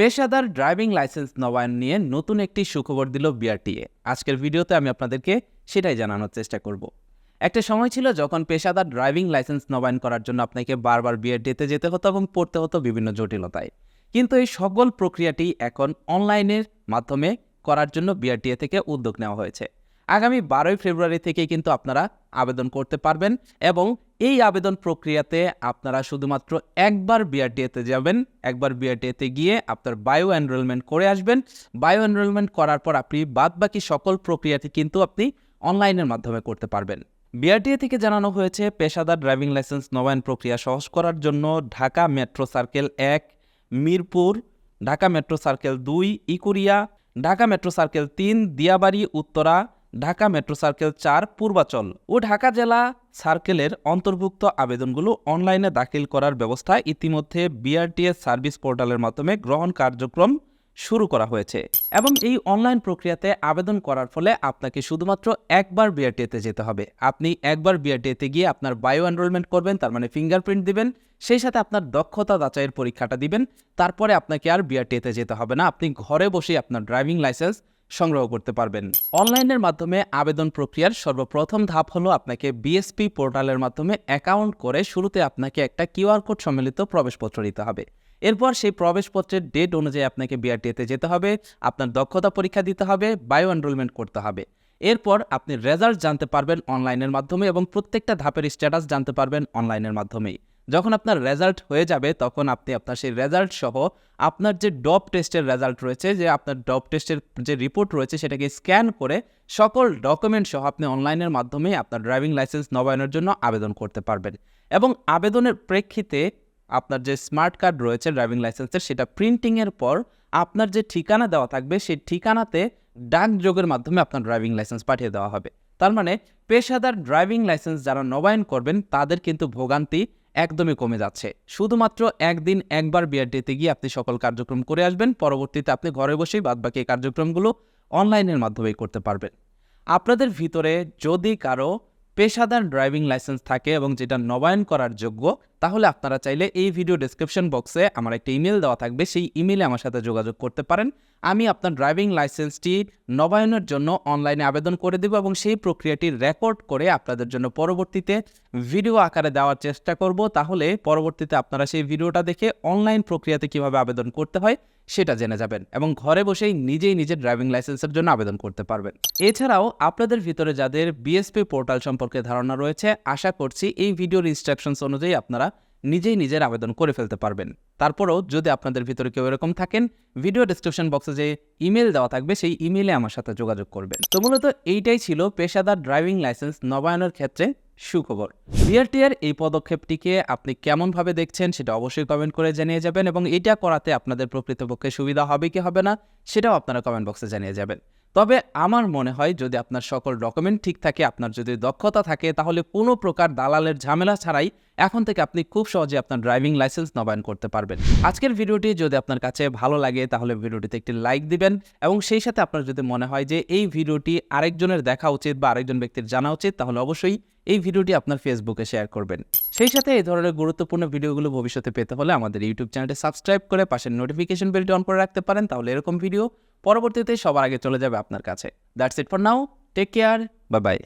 পেশাদার driving licence নবায়ন নিয়ে নতুন একটি সুখবর দিল বিআরটিএ। আজকের ভিডিওতে আমি আপনাদেরকে সেটাই জানানোর চেষ্টা করব। একটা সময় ছিল যখন পেশাদার ড্রাইভিং লাইসেন্স নবায়ন করার জন্য আপনাকে বারবার বিআরটিএতে যেতে হতো এবং পড়তে হতো বিভিন্ন জটিলতায়। কিন্তু এই সকল প্রক্রিয়াটি এখন অনলাইনের মাধ্যমে করার জন্য বিআরটিএ থেকে উদ্যোগ নেওয়া হয়েছে। আগামী বারোই ফেব্রুয়ারি থেকে কিন্তু আপনারা আবেদন করতে পারবেন এবং এই আবেদন প্রক্রিয়াতে আপনারা শুধুমাত্র একবার বিআরটিএতে যাবেন, একবার বিআরটিএতে গিয়ে আপনার বায়ো এনরোলমেন্ট করে আসবেন। বায়ো এনরোলমেন্ট করার পর আপনি বাদবাকি সকল প্রক্রিয়াটি কিন্তু আপনি অনলাইনের মাধ্যমে করতে পারবেন। বিআরটিএ থেকে জানানো হয়েছে, পেশাদার ড্রাইভিং লাইসেন্স নবায়ন প্রক্রিয়া সহজ করার জন্য ঢাকা মেট্রো সার্কেল এক, মিরপুর, ঢাকা মেট্রো সার্কেল দুই, ইকুরিয়া, ঢাকা মেট্রো সার্কেল তিন, দিয়াবাড়ি, উত্তরা ঢাকা মেট্রো সার্কেল চার পূর্বাচল ও ঢাকা জেলা সার্কেলের অন্তর্ভুক্ত আবেদনগুলো অনলাইনে দাখিল করার ব্যবস্থা ইতিমধ্যে বিআরটিএস সার্ভিস পোর্টালের মাধ্যমে গ্রহণ কার্যক্রম শুরু করা হয়েছে এবং এই অনলাইন প্রক্রিয়াতে আবেদন করার ফলে আপনাকে শুধুমাত্র একবার বিআরটিএতে যেতে হবে। আপনি একবার বিআরটিএতে গিয়ে আপনার বায়ো এনরোলমেন্ট করবেন, তার মানে ফিঙ্গারপ্রিন্ট দিবেন, সেই সাথে আপনার দক্ষতা যাচাইয়ের পরীক্ষাটা দিবেন, তারপরে আপনাকে আর বিআরটিএতে যেতে হবে না। আপনি ঘরে বসেই আপনার ড্রাইভিং লাইসেন্স সংগ্রহ করতে পারবেন। অনলাইনের মাধ্যমে আবেদন প্রক্রিয়ার সর্বপ্রথম ধাপ হলো আপনাকে বিএসপি পোর্টালের মাধ্যমে অ্যাকাউন্ট করে শুরুতে আপনাকে একটা কিউআর কোড সম্মিলিত প্রবেশপত্র দিতে হবে। এরপর সেই প্রবেশপত্রের ডেট অনুযায়ী আপনাকে বিআরটিএতে যেতে হবে, আপনার দক্ষতা পরীক্ষা দিতে হবে বায়ো এনরোলমেন্ট করতে হবে। এরপর আপনি রেজাল্ট জানতে পারবেন অনলাইনের মাধ্যমে এবং প্রত্যেকটা ধাপের স্ট্যাটাস জানতে পারবেন অনলাইনের মাধ্যমেই। যখন আপনার রেজাল্ট হয়ে যাবে, তখন আপনি আপনার সেই রেজাল্ট সহ আপনার যে ডপ টেস্টের রেজাল্ট রয়েছে, যে আপনার ডপ টেস্টের যে রিপোর্ট রয়েছে, সেটাকে স্ক্যান করে সকল ডকুমেন্ট সহ আপনি অনলাইনের মাধ্যমে আপনার ড্রাইভিং লাইসেন্স নবায়নের জন্য আবেদন করতে পারবেন। এবং আবেদনের প্রেক্ষিতে আপনার যে স্মার্ট কার্ড রয়েছে ড্রাইভিং লাইসেন্সের সেটা প্রিন্টিংয়ের পর আপনার যে ঠিকানা দেওয়া থাকবে, সেই ঠিকানাতে ডাকযোগের মাধ্যমে আপনার ড্রাইভিং লাইসেন্স পাঠিয়ে দেওয়া হবে। তার মানে পেশাদার ড্রাইভিং লাইসেন্স যারা নবায়ন করবেন, তাদের কিন্তু ভোগান্তি একদমই কমে যাচ্ছে। শুধুমাত্র একদিন একবার বিআরটিতে গিয়ে আপনি সকল কার্যক্রম করে আসবেন। পরবর্তীতে আপনি ঘরে বসেই বাদবাকি কার্যক্রমগুলো অনলাইনের মাধ্যমেই করতে পারবেন। আপনাদের ভিতরে যদি কারও পেশাদার ড্রাইভিং লাইসেন্স থাকে এবং যেটা নবায়ন করার যোগ্য, তাহলে আপনারা চাইলে এই ভিডিও ডেসক্রিপশন বক্সে আমার একটা ইমেল দেওয়া থাকবে। সেই ইমেলে আমার সাথে যোগাযোগ করতে পারেন। আমি আপনার ড্রাইভিং লাইসেন্সটি নবায়নের জন্য অনলাইনে আবেদন করে দেব এবং সেই প্রক্রিয়াটি রেকর্ড করে আপনাদের জন্য পরবর্তীতে ভিডিও আকারে দেওয়ার চেষ্টা করব। তাহলে পরবর্তীতে আপনারা সেই ভিডিওটা দেখে অনলাইন প্রক্রিয়াতে কীভাবে আবেদন করতে হয় সেটা জেনে যাবেন এবং ঘরে বসেই নিজেই নিজের ড্রাইভিং লাইসেন্সের জন্য আবেদন করতে পারবেন। এছাড়াও আপনাদের ভিতরে যাদের বিএসপি পোর্টাল সম্পর্কে ধারণা রয়েছে, আশা করছি এই ভিডিওর ইনস্ট্রাকশনস অনুযায়ী আপনারা নিজেই নিজের আবেদন করে ফেলতে পারবেন। তারপরও যদি আপনাদের ভিতরে কেউ এরকম থাকেন ভিডিও ডিসক্রিপশন বক্সে যে ইমেল দেওয়া থাকবে, সেই ইমেলে আমার সাথে যোগাযোগ করবেন। তো মূলত এইটাই ছিল পেশাদার ড্রাইভিং লাইসেন্স নবায়নের ক্ষেত্রে সুখবর। বিআরটিআর এই পদক্ষেপটিকে আপনি কেমনভাবে দেখছেন, সেটা অবশ্যই কমেন্ট করে জানিয়ে যাবেন এবং এটা করাতে আপনাদের প্রকৃতপক্ষে সুবিধা হবে কি হবে না, সেটাও আপনারা কমেন্ট বক্সে জানিয়ে যাবেন। তবে আমার মনে হয় যদি আপনার সকল ডকুমেন্ট ঠিক থাকে, আপনার যদি দক্ষতা থাকে, তাহলে কোনো প্রকার দালালের ঝামেলা ছাড়াই এখন থেকে আপনি খুব সহজে আপনার ড্রাইভিং লাইসেন্স নবায়ন করতে পারবেন। আজকের ভিডিওটি যদি আপনার কাছে ভালো লাগে, তাহলে ভিডিওটিতে একটি লাইক দিবেন এবং সেই সাথে আপনার যদি মনে হয় যে এই ভিডিওটি আরেকজনের দেখা উচিত বা আরেকজন ব্যক্তির জানা উচিত, তাহলে অবশ্যই এই ভিডিওটি আপনার ফেসবুকে শেয়ার করবেন। সেই সাথে এই ধরনের গুরুত্বপূর্ণ ভিডিওগুলো ভবিষ্যতে পেতে হলে আমাদের ইউটিউব চ্যানেলটি সাবস্ক্রাইব করে পাশের নোটিফিকেশন বেলটি অন করে রাখতে পারেন, তাহলে এরকম ভিডিও পরবর্তীতে সবার আগে চলে যাবে আপনার কাছে। That's it for now take care bye bye